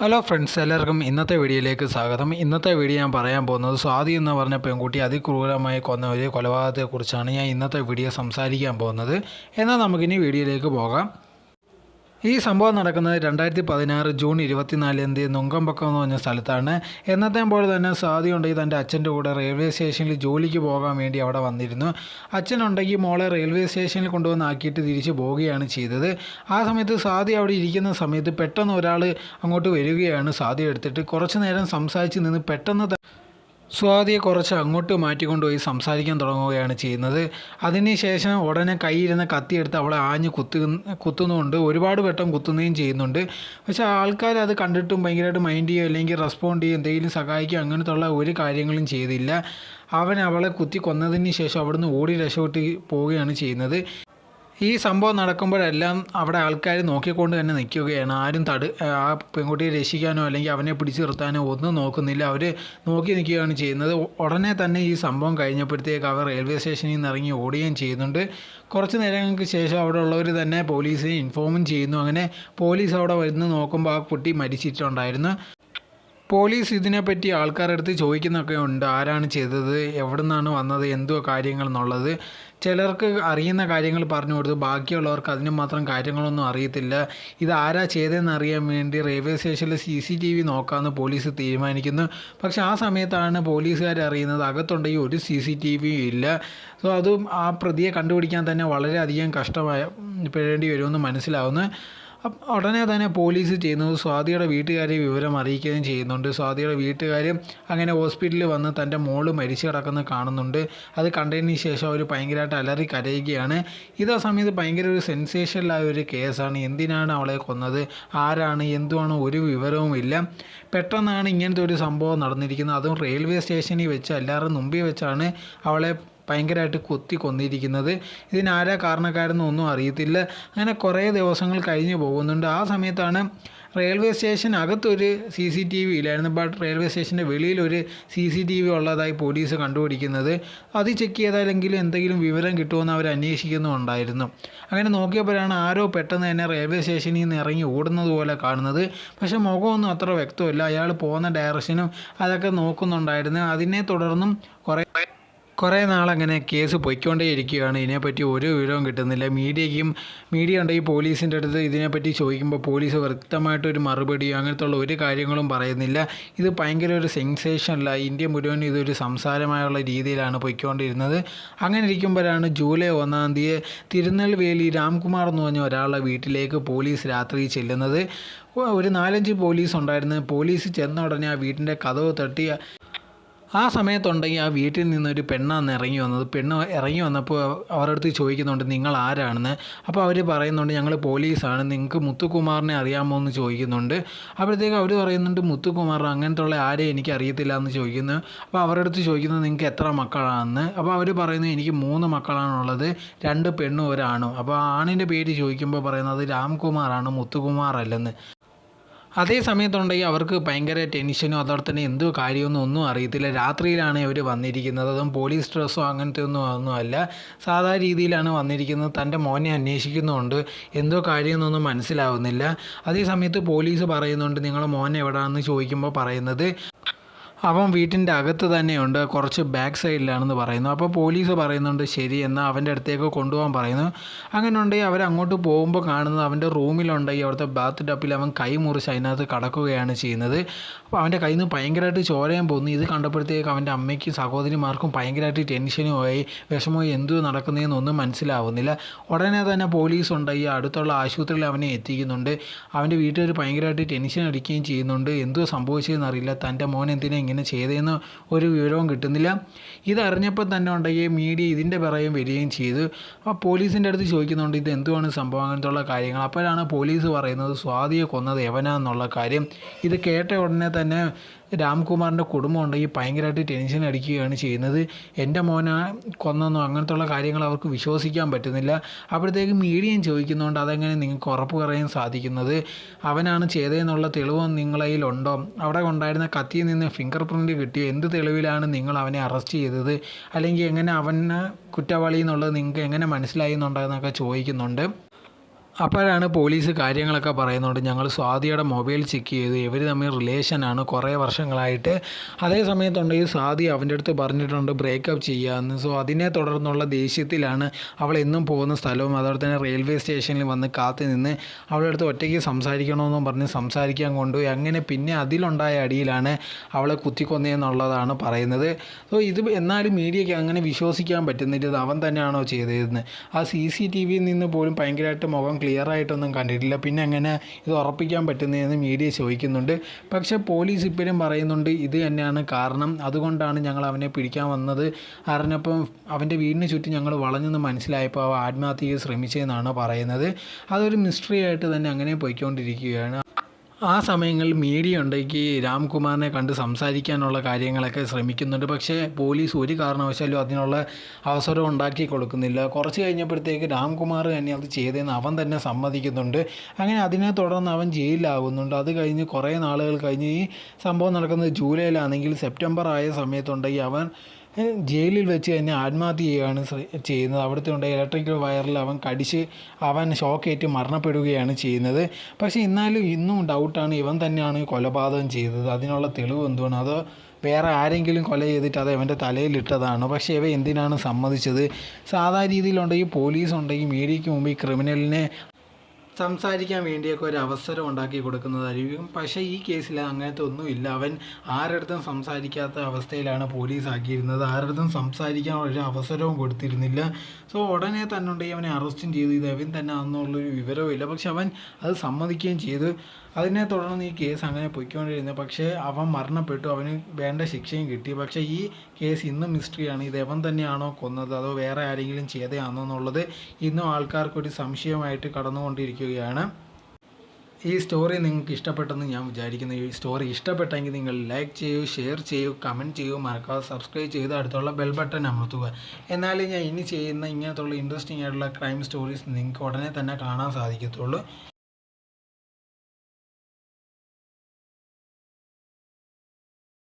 Hello friends എല്ലാവർക്കും ഇന്നത്തെ വീഡിയോയിലേക്ക് സ്വാഗതം. ഇന്നത്തെ വീഡിയോ ഞാൻ പറയാൻ പോകുന്നത് സ്വാതി എന്ന് പറഞ്ഞ പെൺകുട്ടി അതിക്രൂരമായി കൊന്ന ഒരു കൊലപാതകത്തെക്കുറിച്ചാണ് ഞാൻ ഇന്നത്തെ വീഡിയോ സംസാരിക്കാൻ പോകുന്നത്. എന്നാൽ നമുക്കിനി വീഡിയോയിലേക്ക് പോകാം. ഈ സംഭവം നടക്കുന്നത് രണ്ടായിരത്തി പതിനാറ് ജൂൺ ഇരുപത്തിനാല് എന്തി നുങ്കമ്പക്കം എന്ന് പറഞ്ഞ സ്ഥലത്താണ്. എന്നത്തെ പോലെ തന്നെ സ്വാതി ഉണ്ടെങ്കിൽ തന്റെ അച്ഛന്റെ കൂടെ റെയിൽവേ സ്റ്റേഷനിൽ ജോലിക്ക് പോകാൻ വേണ്ടി അവിടെ വന്നിരുന്നു. അച്ഛനുണ്ടെങ്കിൽ മോളെ റെയിൽവേ സ്റ്റേഷനിൽ കൊണ്ടുവന്ന് ആക്കിയിട്ട് തിരിച്ച് പോവുകയാണ് ചെയ്തത്. ആ സമയത്ത് സാധ്യ അവിടെ ഇരിക്കുന്ന സമയത്ത് പെട്ടെന്ന് ഒരാൾ അങ്ങോട്ട് വരികയാണ് സാധ്യ എടുത്തിട്ട്. കുറച്ച് നേരം സംസാരിച്ച് നിന്ന് പെട്ടെന്ന് സ്വാതിയെ കുറച്ച് അങ്ങോട്ട് മാറ്റിക്കൊണ്ടുപോയി സംസാരിക്കാൻ തുടങ്ങുകയാണ് ചെയ്യുന്നത്. അതിനുശേഷം ഉടനെ കൈയിരുന്ന കത്തിയെടുത്ത് അവളെ ആഞ്ഞ് കുത്തു കുത്തുന്നുണ്ട് ഒരുപാട് വട്ടം കുത്തുകയും ചെയ്യുന്നുണ്ട്. പക്ഷേ ആൾക്കാർ അത് കണ്ടിട്ടും ഭയങ്കരമായിട്ട് മൈൻഡ് ചെയ്യുക അല്ലെങ്കിൽ റെസ്പോണ്ട് ചെയ്യുക എന്തെങ്കിലും സഹായിക്കുക അങ്ങനത്തുള്ള ഒരു കാര്യങ്ങളും ചെയ്തില്ല. അവൻ അവളെ കുത്തി കൊന്നതിന് ശേഷം അവിടുന്ന് ഓടി രക്ഷപ്പെട്ട് പോവുകയാണ് ചെയ്യുന്നത്. ഈ സംഭവം നടക്കുമ്പോഴെല്ലാം അവിടെ ആൾക്കാർ നോക്കിക്കൊണ്ട് തന്നെ നിൽക്കുകയാണ്. ആരും തടു ആ പെൺകുട്ടിയെ രക്ഷിക്കാനോ അല്ലെങ്കിൽ അവനെ പിടിച്ചു നിർത്താനോ ഒന്നും നോക്കുന്നില്ല. അവർ നോക്കി നിൽക്കുകയാണ് ചെയ്യുന്നത്. ഉടനെ തന്നെ ഈ സംഭവം കഴിഞ്ഞപ്പോഴത്തേക്ക് അവർ റെയിൽവേ സ്റ്റേഷനിൽ നിന്ന് ഇറങ്ങി ഓടുകയും ചെയ്യുന്നുണ്ട്. കുറച്ച് നേരങ്ങൾക്ക് ശേഷം അവിടെ ഉള്ളവർ തന്നെ പോലീസിനെ ഇൻഫോമും ചെയ്യുന്നു. അങ്ങനെ പോലീസ് അവിടെ വരുന്ന് നോക്കുമ്പോൾ ആ കുട്ടി മരിച്ചിട്ടുണ്ടായിരുന്നു. പോലീസ് ഇതിനെപ്പറ്റി ആൾക്കാരുടെ അടുത്ത് ചോദിക്കുന്നൊക്കെ ഉണ്ട്. ആരാണ് ചെയ്തത്? എവിടെ നിന്നാണ് വന്നത്? എന്തോ കാര്യങ്ങൾ എന്നുള്ളത്. ചിലർക്ക് അറിയുന്ന കാര്യങ്ങൾ പറഞ്ഞു കൊടുത്തു ബാക്കിയുള്ളവർക്ക് അതിന് മാത്രം കാര്യങ്ങളൊന്നും അറിയത്തില്ല. ഇത് ആരാ ചെയ്തതെന്ന് അറിയാൻ വേണ്ടി റെയിൽവേ സ്റ്റേഷനിൽ സി സി ടി വി നോക്കാമെന്ന് പോലീസ് തീരുമാനിക്കുന്നു. പക്ഷെ ആ സമയത്താണ് പോലീസുകാർ അറിയുന്നത് അകത്തുണ്ടെങ്കിൽ ഒരു സി സി ടി വിയും ഇല്ല. സോ അതും ആ പ്രതിയെ കണ്ടുപിടിക്കാൻ തന്നെ വളരെയധികം കഷ്ടമായ പെടേണ്ടി വരുമെന്ന് മനസ്സിലാവുന്നു. ഉടനെ തന്നെ പോലീസ് ചെയ്യുന്നത് സ്വാതിയുടെ വീട്ടുകാരെ വിവരം അറിയിക്കുകയും ചെയ്യുന്നുണ്ട്. സ്വാതിയുടെ വീട്ടുകാർ അങ്ങനെ ഹോസ്പിറ്റലിൽ വന്ന് തന്റെ മോൾ മരിച്ചു കിടക്കുന്നത് കാണുന്നുണ്ട്. അത് കണ്ടതിന് ശേഷം അവർ ഭയങ്കരമായിട്ട് അലറി കരയുകയാണ്. ഇതാ സമയത്ത് ഭയങ്കര ഒരു സെൻസേഷനിലായ ഒരു കേസാണ്. എന്തിനാണ് അവളെ കൊന്നത്? ആരാണ്? എന്തുവാണ്? ഒരു വിവരവും ഇല്ല. പെട്ടെന്നാണ് ഇങ്ങനത്തെ ഒരു സംഭവം നടന്നിരിക്കുന്നത്. അതും റെയിൽവേ സ്റ്റേഷനിൽ വെച്ച് എല്ലാവരും മുമ്പിൽ വെച്ചാണ് അവളെ ഭയങ്കരമായിട്ട് കൊത്തി കൊന്നിരിക്കുന്നത്. ഇതിനാരാ കാരണക്കാരെന്നൊന്നും അറിയത്തില്ല. അങ്ങനെ കുറേ ദിവസങ്ങൾ കഴിഞ്ഞു പോകുന്നുണ്ട്. ആ സമയത്താണ് റെയിൽവേ സ്റ്റേഷൻ അകത്തൊരു സി സി ടി വി ഇല്ലായിരുന്നു. ബട്ട് റെയിൽവേ സ്റ്റേഷന്റെ വെളിയിലൊരു സി സി ടി വി ഉള്ളതായി പോലീസ് കണ്ടുപിടിക്കുന്നത്. അത് ചെക്ക് ചെയ്താലെങ്കിൽ എന്തെങ്കിലും വിവരം കിട്ടുമെന്ന് അവർ അന്വേഷിക്കുന്നുണ്ടായിരുന്നു അങ്ങനെ നോക്കിയപ്പോഴാണ് ആരോ പെട്ടെന്ന് തന്നെ റെയിൽവേ സ്റ്റേഷനിൽ നിന്ന് ഇറങ്ങി ഓടുന്നത് പോലെ കാണുന്നത്. പക്ഷേ മുഖമൊന്നും അത്ര വ്യക്തമല്ല. അയാൾ പോകുന്ന ഡയറക്ഷനും അതൊക്കെ നോക്കുന്നുണ്ടായിരുന്നു. അതിനെ തുടർന്നും കുറേ കുറേ നാളങ്ങനെ കേസ് പൊയ്ക്കൊണ്ടേ ഇരിക്കുകയാണ് ഇതിനെപ്പറ്റി ഒരു വിവരവും കിട്ടുന്നില്ല. മീഡിയയ്ക്കും മീഡിയ ഉണ്ടെങ്കിൽ പോലീസിന്റെ അടുത്ത് ഇതിനെപ്പറ്റി ചോദിക്കുമ്പോൾ പോലീസ് വ്യക്തമായിട്ടൊരു മറുപടിയോ അങ്ങനത്തെ ഉള്ള ഒരു കാര്യങ്ങളും പറയുന്നില്ല. ഇത് ഭയങ്കര ഒരു സെൻസേഷനല്ല. ഇന്ത്യ മുഴുവൻ ഇതൊരു സംസാരമായുള്ള രീതിയിലാണ് പൊയ്ക്കൊണ്ടിരുന്നത്. അങ്ങനെ ഇരിക്കുമ്പോഴാണ് ജൂലൈ ഒന്നാം തീയതി തിരുനെൽവേലി രാംകുമാർ എന്ന് പറഞ്ഞ ഒരാളുടെ വീട്ടിലേക്ക് പോലീസ് രാത്രി ചെല്ലുന്നത്. ഒരു നാലഞ്ച് പോലീസ് ഉണ്ടായിരുന്നു പോലീസ് ചെന്ന ഉടനെ ആ വീട്ടിന്റെ കഥവ് തട്ടി ആ സമയത്തുണ്ടെങ്കിൽ ആ വീട്ടിൽ നിന്നൊരു പെണ്ണാണ് ഇറങ്ങി വന്നത്. പെണ്ണ് ഇറങ്ങി വന്നപ്പോൾ അവരുടെ അടുത്ത് ചോദിക്കുന്നുണ്ട് നിങ്ങൾ ആരാണെന്ന് അപ്പോൾ അവർ പറയുന്നുണ്ട് ഞങ്ങൾ പോലീസാണ്. നിങ്ങൾക്ക് മുത്തുകുമാറിനെ അറിയാമോ? എന്ന് ചോദിക്കുന്നുണ്ട്. അപ്പോഴത്തേക്ക് അവർ പറയുന്നുണ്ട് മുത്തുകുമാർ അങ്ങനത്തെ ഉള്ള ആരെയും എനിക്ക് അറിയത്തില്ല എന്ന് ചോദിക്കുന്നു. അപ്പോൾ അവരുടെ അടുത്ത് ചോദിക്കുന്നത് നിങ്ങൾക്ക് എത്ര മക്കളാണെന്ന്? അപ്പോൾ അവർ പറയുന്നത് എനിക്ക് മൂന്ന് മക്കളാണുള്ളത് രണ്ട് പെണ്ണും ഒരാണും. അപ്പോൾ ആണിന്റെ പേര് ചോദിക്കുമ്പോൾ പറയുന്നത് രാംകുമാറാണ് മുത്തുകുമാർ അല്ലെന്ന് അതേ സമയത്തുണ്ടെങ്കിൽ അവർക്ക് ഭയങ്കര ടെൻഷനും അതോടെ തന്നെ എന്തോ കാര്യമൊന്നും ഒന്നും അറിയത്തില്ല. രാത്രിയിലാണ് ഇവർ വന്നിരിക്കുന്നത്. അതും പോലീസ് ഡ്രസ്സോ അങ്ങനത്തെ ഒന്നും ഒന്നുമല്ല. സാധാരണ സാധാ രീതിയിലാണ് വന്നിരിക്കുന്നത്. തന്റെ മോനെ അന്വേഷിക്കുന്നുണ്ട്. എന്തോ കാര്യമൊന്നും മനസ്സിലാവുന്നില്ല. അതേ സമയത്ത് പോലീസ് പറയുന്നുണ്ട് നിങ്ങളെ മോനെ എവിടെയാണെന്ന് ചോദിക്കുമ്പോൾ പറയുന്നത് അവൻ വീട്ടിന്റെ അകത്ത് തന്നെയുണ്ട്. കുറച്ച് ബാക്ക് സൈഡിലാണെന്ന് പറയുന്നു. അപ്പോൾ പോലീസ് പറയുന്നുണ്ട് ശരി എന്നാൽ അവന്റെ അടുത്തേക്ക് കൊണ്ടുപോകാൻ പറയുന്നു. അങ്ങനെ ഉണ്ടെങ്കിൽ അവരങ്ങോട്ട് പോകുമ്പോൾ കാണുന്നത് അവന്റെ റൂമിലുണ്ടെങ്കിൽ അവിടുത്തെ ബാത്ത് ടപ്പിൽ അവൻ കൈ മുറിച്ച് അതിനകത്ത് കടക്കുകയാണ് ചെയ്യുന്നത്. അപ്പോൾ അവന്റെ കയ്യിൽ നിന്ന് ഭയങ്കരമായിട്ട് ചോരയും പോകുന്നു ഇത് കണ്ടപ്പോഴത്തേക്ക് അവന്റെ അമ്മയ്ക്കും സഹോദരിമാർക്കും ഭയങ്കരമായിട്ട് ടെൻഷനും ആയി. വിഷമമായി എന്തോ നടക്കുന്നതെന്നൊന്നും മനസ്സിലാവുന്നില്ല. ഉടനെ തന്നെ പോലീസ് ഉണ്ടായി അടുത്തുള്ള ആശുപത്രിയിൽ അവനെ എത്തിക്കുന്നുണ്ട്. അവന്റെ വീട്ടുകാർ ഭയങ്കരമായിട്ട് ടെൻഷൻ അടിക്കുകയും ചെയ്യുന്നുണ്ട്. എന്തോ സംഭവിച്ചതെന്നറിയില്ല തന്റെ മോൻ എന്തിനാ ഇങ്ങനെ ചെയ്തതെന്ന് ഒരു വിവരവും കിട്ടുന്നില്ല. ഇതറിഞ്ഞപ്പോൾ തന്നെ ഉണ്ടെങ്കിൽ മീഡിയ ഇതിന്റെ പിറകെ വരികയും ചെയ്തു. അപ്പോൾ പോലീസിന്റെ അടുത്ത് ചോദിക്കുന്നുണ്ട് ഇത് എന്തുവാണ് സംഭവം? അങ്ങനത്തുള്ള കാര്യങ്ങൾ. അപ്പോഴാണ് പോലീസ് പറയുന്നത് സ്വാതിയെ കൊന്നത് എവനാന്നുള്ള കാര്യം. ഇത് കേട്ട ഉടനെ തന്നെ രാംകുമാറിന്റെ കുടുംബം ഉണ്ടെങ്കിൽ ഭയങ്കരമായിട്ട് ടെൻഷൻ അടിക്കുകയാണ് ചെയ്യുന്നത്. എന്റെ മോനെ അങ്ങനത്തെ ഉള്ള കാര്യങ്ങൾ അവർക്ക് വിശ്വസിക്കാൻ പറ്റുന്നില്ല. അപ്പോഴത്തേക്ക് മീഡിയം ചോദിക്കുന്നതുകൊണ്ട് അതെങ്ങനെ നിങ്ങൾക്ക് ഉറപ്പ് പറയാൻ സാധിക്കുന്നത്? അവനാണ് ചെയ്തതെന്നുള്ള തെളിവ് നിങ്ങളതിലുണ്ടോ അവിടെ ഉണ്ടായിരുന്ന കത്തിയിൽ നിന്ന് ഫിംഗർ പ്രിന്റ് കിട്ടിയോ? എന്ത് തെളിവിലാണ് നിങ്ങൾ അവനെ അറസ്റ്റ് ചെയ്തത്? അല്ലെങ്കിൽ എങ്ങനെ അവന് കുറ്റവാളി എന്നുള്ളത് നിങ്ങൾക്ക് എങ്ങനെ മനസ്സിലായി എന്നുണ്ടെന്നൊക്കെ ചോദിക്കുന്നുണ്ട്. അപ്പോഴാണ് പോലീസ് കാര്യങ്ങളൊക്കെ പറയുന്നുണ്ട്. ഞങ്ങൾ സ്വാതിയുടെ മൊബൈൽ ചെക്ക് ചെയ്തു. ഇവർ തമ്മിൽ റിലേഷനാണ് കുറേ വർഷങ്ങളായിട്ട് അതേ സമയത്തുണ്ടെങ്കിൽ സ്വാതി അവന്റെ അടുത്ത് പറഞ്ഞിട്ടുണ്ട് ബ്രേക്കപ്പ് ചെയ്യാമെന്ന് സോ അതിനെ തുടർന്നുള്ള ദേഷ്യത്തിലാണ് അവൾ എന്നും പോകുന്ന സ്ഥലവും അതുപോലെ തന്നെ റെയിൽവേ സ്റ്റേഷനിൽ വന്ന് കാത്തു നിന്ന് അവളുടെ അടുത്ത് ഒറ്റയ്ക്ക് സംസാരിക്കണമെന്നും പറഞ്ഞ് സംസാരിക്കാൻ കൊണ്ടുപോയി. അങ്ങനെ പിന്നെ അതിലുണ്ടായ അടിയിലാണ് അവളെ കുത്തിക്കൊന്നതെന്നുള്ളതാണ് പറയുന്നത്. സോ ഇത് എന്നാലും മീഡിയയ്ക്ക് അങ്ങനെ വിശ്വസിക്കാൻ പറ്റുന്നില്ല. ഇത് അവൻ തന്നെയാണോ ചെയ്തതെന്ന്. ആ സി സി ടി വിയിൽ നിന്ന് പോലും ഭയങ്കരമായിട്ട് മുഖം ക്ലിയർ ആയിട്ടൊന്നും കണ്ടിട്ടില്ല. പിന്നെ എങ്ങനെ ഇത് ഉറപ്പിക്കാൻ പറ്റുന്നതെന്ന് മീഡിയ ചോദിക്കുന്നുണ്ട്. പക്ഷേ പോലീസ് ഇപ്പോഴും പറയുന്നുണ്ട് ഇത് തന്നെയാണ് കാരണം. അതുകൊണ്ടാണ് ഞങ്ങൾ അവനെ പിടിക്കാൻ വന്നത്. അറിഞ്ഞപ്പം അവന്റെ വീടിന് ചുറ്റും ഞങ്ങൾ വളഞ്ഞെന്ന് മനസ്സിലായപ്പോൾ അവ ആത്മഹത്യയ്ക്ക് ശ്രമിച്ചതെന്നാണ് പറയുന്നത്. അതൊരു മിസ്റ്ററി ആയിട്ട് തന്നെ അങ്ങനെ പോയിക്കൊണ്ടിരിക്കുകയാണ്. ആ സമയങ്ങളിൽ മീഡിയ ഉണ്ടെങ്കിൽ രാംകുമാറിനെ കണ്ട് സംസാരിക്കാനുള്ള കാര്യങ്ങളൊക്കെ ശ്രമിക്കുന്നുണ്ട്. പക്ഷേ പോലീസ് ഒരു കാരണവശാലും അതിനുള്ള അവസരം ഉണ്ടാക്കി കൊടുക്കുന്നില്ല. കുറച്ച് കഴിഞ്ഞപ്പോഴത്തേക്ക് രാംകുമാർ തന്നെ അത് ചെയ്തതെന്ന് അവൻ തന്നെ സമ്മതിക്കുന്നുണ്ട്. അങ്ങനെ അതിനെ തുടർന്ന് അവൻ ജയിലിലാവുന്നുണ്ട്. അത് കഴിഞ്ഞ് കുറേ നാളുകൾ കഴിഞ്ഞ് ഈ സംഭവം നടക്കുന്നത് ജൂലൈയിലാണെങ്കിൽ സെപ്റ്റംബർ ആയ സമയത്തുണ്ടെങ്കിൽ അവൻ ജയിലിൽ വെച്ച് തന്നെ ആത്മഹത്യ ചെയ്യുകയാണ് ചെയ്യുന്നത്. അവിടുത്തെ ഉണ്ട് ഇലക്ട്രിക്കൽ വയറിൽ അവൻ കടിച്ച് അവൻ ഷോക്കേറ്റ് മരണപ്പെടുകയാണ് ചെയ്യുന്നത്. പക്ഷേ എന്നാലും ഇന്നും ഡൗട്ടാണ് ഇവൻ തന്നെയാണ് കൊലപാതകം ചെയ്തത്. അതിനുള്ള തെളിവ് എന്തുവാണ്? അതോ വേറെ ആരെങ്കിലും കൊല ചെയ്തിട്ട് അത് ഇവന്റെ തലയിലിട്ടതാണ് പക്ഷേ ഇവ എന്തിനാണ് സമ്മതിച്ചത്? സാധാരണ രീതിയിലുണ്ടെങ്കിൽ പോലീസ് ഉണ്ടെങ്കിൽ മീഡിയയ്ക്ക് മുമ്പ് ഈ ക്രിമിനലിനെ സംസാരിക്കാൻ വേണ്ടിയൊക്കെ ഒരു അവസരം ഉണ്ടാക്കി കൊടുക്കുന്നതായിരിക്കും. പക്ഷേ ഈ കേസിൽ അങ്ങനത്തെ ഒന്നുമില്ല. അവൻ ആരടുത്തും സംസാരിക്കാത്ത അവസ്ഥയിലാണ് പോലീസ് ആക്കിയിരുന്നത് ആരടുത്തും സംസാരിക്കാൻ ഒരു അവസരവും കൊടുത്തിരുന്നില്ല. സോ ഉടനെ തന്നെ ഉണ്ടെങ്കിൽ അവനെ അറസ്റ്റും ചെയ്തു. ഇത് അവൻ തന്നെ ആണെന്നുള്ളൊരു വിവരവുമില്ല. പക്ഷെ അവൻ അത് സമ്മതിക്കുകയും ചെയ്തു. അതിനെ തുടർന്ന് ഈ കേസ് അങ്ങനെ പൊയ്ക്കൊണ്ടിരുന്നത് പക്ഷേ അവൻ മരണപ്പെട്ടു. അവന് വേണ്ട ശിക്ഷയും കിട്ടി. പക്ഷേ ഈ കേസ് ഇന്നും മിസ്റ്ററിയാണ്. ഇത് എവൻ തന്നെയാണോ കൊന്നത്? അതോ വേറെ ആരെങ്കിലും ചെയ്തതാണോ എന്നുള്ളത് ഇന്നും ആൾക്കാർക്കൊരു സംശയമായിട്ട് കടന്നുകൊണ്ടിരിക്കുകയാണ്. ഈ സ്റ്റോറി നിങ്ങൾക്ക് ഇഷ്ടപ്പെട്ടെന്ന് ഞാൻ വിചാരിക്കുന്നു. ഈ സ്റ്റോറി ഇഷ്ടപ്പെട്ടെങ്കിൽ നിങ്ങൾ ലൈക്ക് ചെയ്യൂ ഷെയർ ചെയ്യൂ കമന്റ് ചെയ്യൂ. മറക്കാതെ സബ്സ്ക്രൈബ് ചെയ്ത് അടുത്തുള്ള ബെൽ ബട്ടൺ അമർത്തുക. എന്നാലേ ഞാൻ ഇനി ചെയ്യുന്ന ഇങ്ങനത്തുള്ള ഇൻട്രസ്റ്റിംഗ് ആയിട്ടുള്ള ക്രൈം സ്റ്റോറീസ് നിങ്ങൾക്ക് ഉടനെ തന്നെ കാണാൻ സാധിക്കത്തുള്ളൂ.